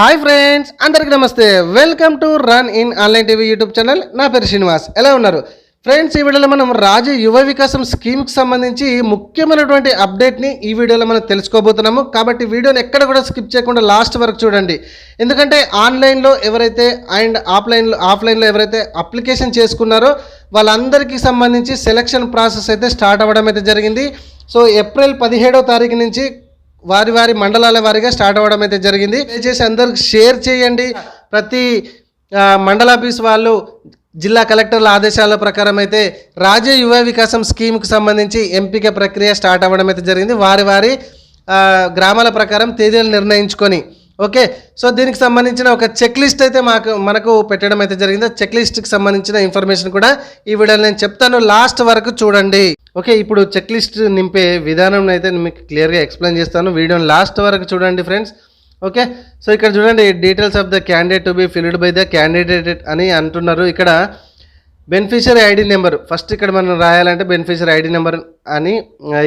Hi friends అందరికి నమస్తే. Welcome to run in online TV YouTube channel. నా పేరు శ్రీనివాస్. ఎలా ఉన్నారు? ఫ్రెండ్స్ ఈ వీడియోలో మనం రాజు యువ వికాసం స్కీమ్కి సంబంధించి ముఖ్యమైనటువంటి అప్డేట్ని ఈ వీడియోలో మనం తెలుసుకోబోతున్నాము. కాబట్టి వీడియోని ఎక్కడ కూడా స్కిప్ చేయకుండా లాస్ట్ వరకు చూడండి. ఎందుకంటే ఆన్లైన్లో ఎవరైతే అండ్ ఆఫ్లైన్లో ఆఫ్లైన్లో ఎవరైతే అప్లికేషన్ చేసుకున్నారో వాళ్ళందరికీ సంబంధించి సెలక్షన్ ప్రాసెస్ అయితే స్టార్ట్ అవ్వడం అయితే జరిగింది. సో ఏప్రిల్ పదిహేడో తారీఖు నుంచి వారి వారి మండలాల వారిగా స్టార్ట్ అవ్వడం అయితే జరిగింది. దయచేసి అందరికి షేర్ చేయండి. ప్రతి మండలాఫీస్ వాళ్ళు జిల్లా కలెక్టర్ల ఆదేశాల ప్రకారం అయితే రాజ్య యువ వికాసం స్కీమ్కి సంబంధించి ఎంపిక ప్రక్రియ స్టార్ట్ అవ్వడం అయితే జరిగింది. వారి వారి గ్రామాల ప్రకారం తేదీలు నిర్ణయించుకొని ఓకే సో దీనికి సంబంధించిన ఒక చెక్ లిస్ట్ అయితే మాకు మనకు పెట్టడం అయితే జరిగింది. చెక్ లిస్ట్కి సంబంధించిన ఇన్ఫర్మేషన్ కూడా ఈ వీడియోలో నేను చెప్తాను. లాస్ట్ వరకు చూడండి. ఓకే ఇప్పుడు చెక్ లిస్ట్ నింపే విధానం అయితే మీకు క్లియర్గా ఎక్స్ప్లెయిన్ చేస్తాను. వీడియోని లాస్ట్ వరకు చూడండి ఫ్రెండ్స్ ఓకే సో ఇక్కడ చూడండి details of the candidate to be filled by the candidate అని అంటున్నారు. ఇక్కడ బెనిఫిషియరీ ఐడి నెంబర్ ఫస్ట్ ఇక్కడ మనం రాయాలంటే బెనిఫిషియరీ ఐడి నెంబర్ అని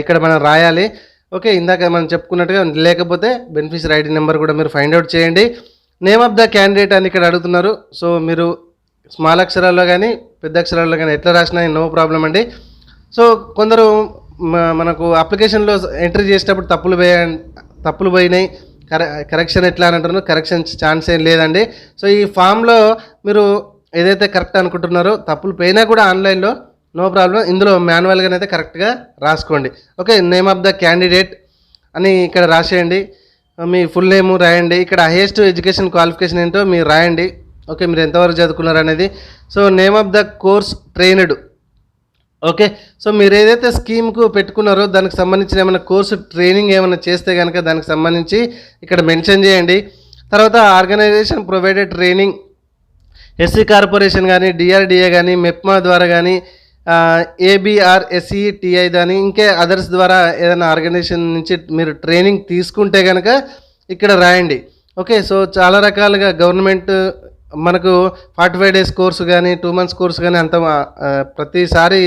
ఇక్కడ మనం రాయాలి. ఓకే ఇందాక మనం చెప్పుకున్నట్టుగా లేకపోతే బెనిఫిషియరీ ఐడి నెంబర్ కూడా మీరు ఫైండ్ అవుట్ చేయండి. నేమ్ ఆఫ్ ద క్యాండిడేట్ అని ఇక్కడ అడుగుతున్నారు. సో మీరు స్మాల్ అక్షరాల్లో కానీ పెద్ద అక్షరాల్లో కానీ ఎట్లా రాసినా నో ప్రాబ్లం అండి. సో కొందరు మ- మనకు అప్లికేషన్లో ఎంట్రీ చేసేటప్పుడు తప్పులు పోయా తప్పులు పోయినాయి. కర కరెక్షన్ ఎట్లా అని అంటున్నారు. కరెక్షన్ ఛాన్స్ ఏం లేదండి. సో ఈ ఫామ్లో మీరు ఏదైతే కరెక్ట్ అనుకుంటున్నారో తప్పులు పోయినా కూడా ఆన్లైన్లో నో ప్రాబ్లం. ఇందులో మాన్యువల్గానైతే కరెక్ట్గా రాసుకోండి. Okay name of the candidate అని ఇక్కడ రాసేయండి. మీ ఫుల్ నేమ్ రాయండి. ఇక్కడ హైయెస్ట్ ఎడ్యుకేషన్ క్వాలిఫికేషన్ ఏంటో మీరు రాయండి. ఓకే మీరు ఎంతవరకు చదువుకున్నారు అనేది. So name of the course trained okay so మీరు ఏదైతే స్కీమ్కు పెట్టుకున్నారో దానికి సంబంధించిన ఏమైనా కోర్సు ట్రైనింగ్ ఏమైనా చేస్తే కనుక దానికి సంబంధించి ఇక్కడ మెన్షన్ చేయండి. తర్వాత organization provided training SC corporation కానీ డిఆర్డిఏ కానీ మెప్మా ద్వారా కానీ ఏబిఆర్ టిఐ కానీ ఇంకే అదర్స్ ద్వారా ఏదైనా ఆర్గనైజేషన్ నుంచి మీరు ట్రైనింగ్ తీసుకుంటే కనుక ఇక్కడ రాయండి. ఓకే సో చాలా రకాలుగా గవర్నమెంట్ మనకు ఫార్టీ ఫైవ్ డేస్ కోర్సు కానీ టూ మంత్స్ కోర్సు కానీ అంత ప్రతిసారి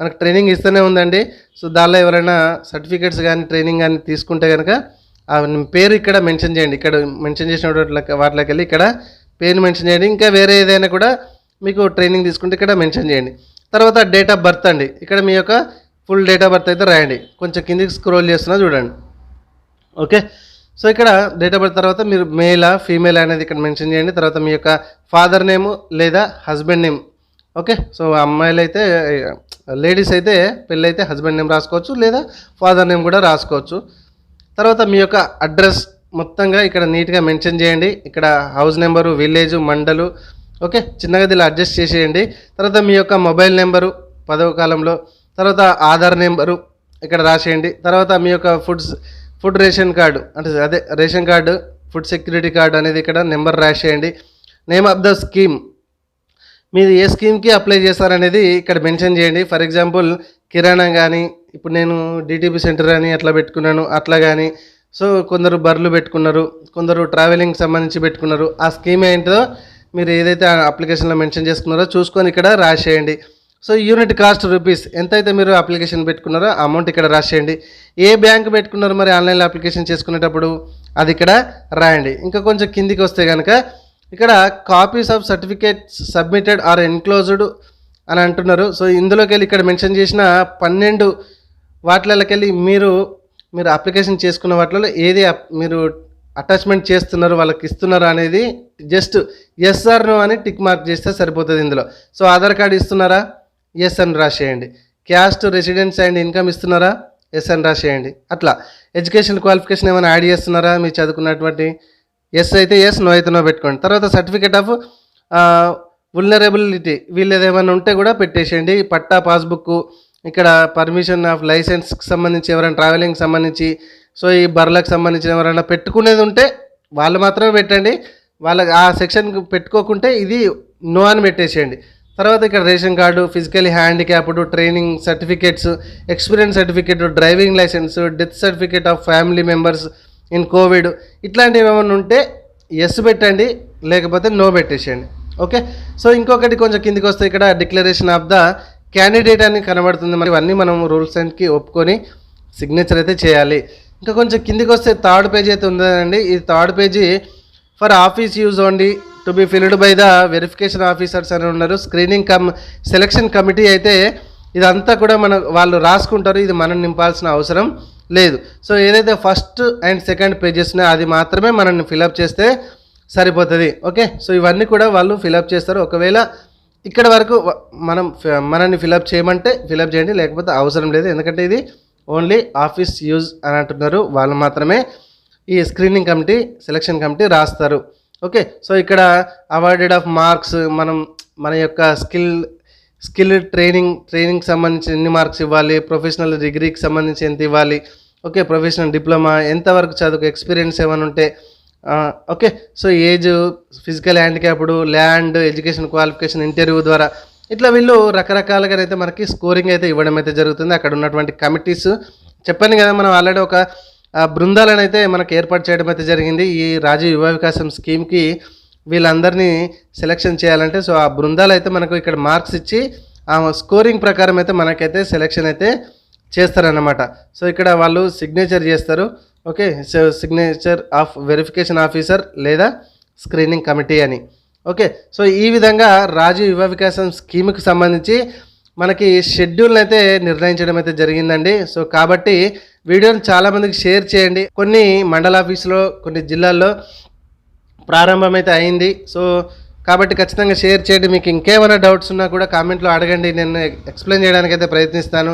మనకు ట్రైనింగ్ ఇస్తూనే ఉందండి. సో దానిలో ఎవరైనా సర్టిఫికేట్స్ కానీ ట్రైనింగ్ కానీ తీసుకుంటే కనుక పేరు ఇక్కడ మెన్షన్ చేయండి. ఇక్కడ మెన్షన్ చేసిన వాటిలోకి వెళ్ళి ఇక్కడ పేరు మెన్షన్ చేయండి. ఇంకా వేరే ఏదైనా కూడా మీకు ట్రైనింగ్ తీసుకుంటే ఇక్కడ మెన్షన్ చేయండి. తర్వాత డేట్ ఆఫ్ బర్త్ అండి. ఇక్కడ మీ యొక్క ఫుల్ డేట్ ఆఫ్ బర్త్ అయితే రాయండి. కొంచెం కిందికి స్క్రోల్ చేస్తున్నా చూడండి. ఓకే సో ఇక్కడ డేట్ ఆఫ్ బర్త్ తర్వాత మీరు మేలా ఫీమేల్ అనేది ఇక్కడ మెన్షన్ చేయండి. తర్వాత మీ యొక్క ఫాదర్ నేమ్ లేదా హస్బెండ్ నేమ్ ఓకే సో అమ్మాయిలు అయితే లేడీస్ అయితే పెళ్ళైతే హస్బెండ్ నేమ్ రాసుకోవచ్చు లేదా ఫాదర్ నేమ్ కూడా రాసుకోవచ్చు. తర్వాత మీ యొక్క అడ్రస్ మొత్తంగా ఇక్కడ నీట్గా మెన్షన్ చేయండి. ఇక్కడ హౌస్ నెంబరు విలేజ్ మండలు ఓకే చిన్నగా ఇలా అడ్జస్ట్ చేసేయండి. తర్వాత మీ యొక్క మొబైల్ నెంబరు పదవ కాలంలో తర్వాత ఆధార్ నెంబరు ఇక్కడ రాసేయండి. తర్వాత మీ యొక్క ఫుడ్స్ ఫుడ్ రేషన్ కార్డు అంటే అదే ration card food security card అనేది ఇక్కడ number రాసేయండి. Name of the scheme. మీరు ఏ స్కీమ్కి అప్లై చేస్తారనేది ఇక్కడ మెన్షన్ చేయండి. ఫర్ ఎగ్జాంపుల్ కిరాణా కానీ ఇప్పుడు నేను డిటిపి సెంటర్ అని అట్లా పెట్టుకున్నాను అట్లా కానీ సో కొందరు బర్లు పెట్టుకున్నారు కొందరు ట్రావెలింగ్ సంబంధించి పెట్టుకున్నారు. ఆ స్కీమ్ ఏంటో మీరు ఏదైతే అప్లికేషన్లో మెన్షన్ చేసుకున్నారో చూసుకొని ఇక్కడ రాసేయండి. సో యూనిట్ కాస్ట్ రూపీస్ ఎంతైతే మీరు అప్లికేషన్ పెట్టుకున్నారో అమౌంట్ ఇక్కడ రాసేయండి. ఏ బ్యాంక్ పెట్టుకున్నారో మరి ఆన్లైన్లో అప్లికేషన్ చేసుకునేటప్పుడు? అది ఇక్కడ రాయండి. ఇంకా కొంచెం కిందికి వస్తే కనుక ఇక్కడ copies of certificates submitted or enclosed అని అంటున్నారు. సో ఇందులోకి వెళ్ళి ఇక్కడ మెన్షన్ చేసిన పన్నెండు వాటిలకి వెళ్ళి మీరు మీరు అప్లికేషన్ చేసుకున్న వాటిలో ఏది అప్- మీరు అటాచ్మెంట్ చేస్తున్నారు వాళ్ళకి ఇస్తున్నారు అనేది జస్ట్ ఎస్ ఆర్ నో అని టిక్ మార్క్ చేస్తే సరిపోతుంది ఇందులో. సో ఆధార్ కార్డు ఇస్తున్నారా? ఎస్ అని రాసేయండి. క్యాస్ట్ రెసిడెన్స్ అండ్ ఇన్కమ్ ఇస్తున్నారా? ఎస్ అని రాసేయండి. అట్లా. ఎడ్యుకేషన్ క్వాలిఫికేషన్ ఏమైనా యాడ్ చేస్తున్నారా మీరు చదువుకున్నటువంటి? ఎస్ అయితే ఎస్ నో అయితే నో పెట్టుకోండి. తర్వాత సర్టిఫికేట్ ఆఫ్ వల్నరబిలిటీ వీళ్ళది ఏమైనా ఉంటే కూడా పెట్టేసేయండి. పట్టా పాస్బుక్ ఇక్కడ పర్మిషన్ ఆఫ్ లైసెన్స్కి సంబంధించి ఎవరైనా ట్రావెలింగ్ సంబంధించి సో ఈ బర్రెలకు సంబంధించిన ఎవరైనా పెట్టుకునేది ఉంటే వాళ్ళు మాత్రమే పెట్టండి. వాళ్ళకి ఆ సెక్షన్ పెట్టుకోకుంటే ఇది నో అని పెట్టేసేయండి. తర్వాత ఇక్కడ ration card physically handicapped training certificates experience certificate driving licence death certificate of family members in Covid ఇట్లాంటివి ఏమైనా ఉంటే ఎస్ పెట్టండి లేకపోతే నో పెట్టేసేయండి. ఓకే? సో ఇంకొకటి కొంచెం కిందికి వస్తే ఇక్కడ డిక్లరేషన్ ఆఫ్ ద క్యాండిడేట్ అని కనబడుతుంది. మరి ఇవన్నీ మనం రూల్స్ అండ్కి ఒప్పుకొని సిగ్నేచర్ అయితే చేయాలి. ఇంకా కొంచెం కిందికి వస్తే థర్డ్ పేజీ అయితే ఉందండి. ఈ third page for office use only to be filled by the verification officers అని ఉన్నారు. స్క్రీనింగ్ కమ్ సెలక్షన్ కమిటీ అయితే ఇదంతా కూడా మన వాళ్ళు రాసుకుంటారు. ఇది మనం నింపాల్సిన అవసరం లేదు. సో ఏదైతే ఫస్ట్ అండ్ సెకండ్ పేజెస్ ఉన్నాయో అది మాత్రమే మనం ఫిలప్ చేస్తే సరిపోతుంది. ఓకే? సో ఇవన్నీ కూడా వాళ్ళు ఫిలప్ చేస్తారు. ఒకవేళ ఇక్కడ వరకు మనం మనల్ని ఫిలప్ చేయమంటే ఫిలప్ చేయండి. లేకపోతే అవసరం లేదు. ఎందుకంటే ఇది ఓన్లీ ఆఫీస్ యూజ్ అని అంటున్నారు. వాళ్ళు మాత్రమే ఈ స్క్రీనింగ్ కమిటీ సెలక్షన్ కమిటీ రాస్తారు. ఓకే సో ఇక్కడ అవార్డెడ్ ఆఫ్ మార్క్స్ మనం మన యొక్క స్కిల్ స్కిల్ ట్రైనింగ్ ట్రైనింగ్ సంబంధించి ఎన్ని మార్క్స్ ఇవ్వాలి? ప్రొఫెషనల్ డిగ్రీకి సంబంధించి ఎంత ఇవ్వాలి? ఓకే ప్రొఫెషనల్ డిప్లొమా ఎంతవరకు చదువుకు ఎక్స్పీరియన్స్ ఏమైనా ఉంటే okay so age physical handicapped land education qualification interview ద్వారా ఇట్లా వీళ్ళు రకరకాలుగా అయితే మనకి స్కోరింగ్ అయితే ఇవ్వడం అయితే జరుగుతుంది. అక్కడ ఉన్నటువంటి కమిటీస్ చెప్పాను కదా మనం ఆల్రెడీ ఒక బృందాలను అయితే మనకు ఏర్పాటు చేయడం అయితే జరిగింది. ఈ రాజీవ్ యువ వికాసం స్కీమ్కి వీళ్ళందరినీ సెలెక్షన్ చేయాలంటే సో ఆ బృందాలు అయితే మనకు ఇక్కడ మార్క్స్ ఇచ్చి ఆ స్కోరింగ్ ప్రకారం అయితే మనకైతే సెలెక్షన్ అయితే చేస్తారన్నమాట. సో ఇక్కడ వాళ్ళు సిగ్నేచర్ చేస్తారు. Okay so signature of verification officer లేదా స్క్రీనింగ్ కమిటీ అని. ఓకే సో ఈ విధంగా రాజు యువ వికాసం స్కీమ్కి సంబంధించి మనకి షెడ్యూల్ని అయితే నిర్ణయించడం అయితే జరిగిందండి. సో కాబట్టి వీడియోని చాలామందికి షేర్ చేయండి. కొన్ని మండల ఆఫీసులో కొన్ని జిల్లాల్లో ప్రారంభమైతే అయింది. సో కాబట్టి ఖచ్చితంగా షేర్ చేయండి. మీకు ఇంకేమైనా డౌట్స్ ఉన్నా కూడా కామెంట్లో అడగండి. నేను ఎక్స్ప్లెయిన్ చేయడానికి అయితే ప్రయత్నిస్తాను.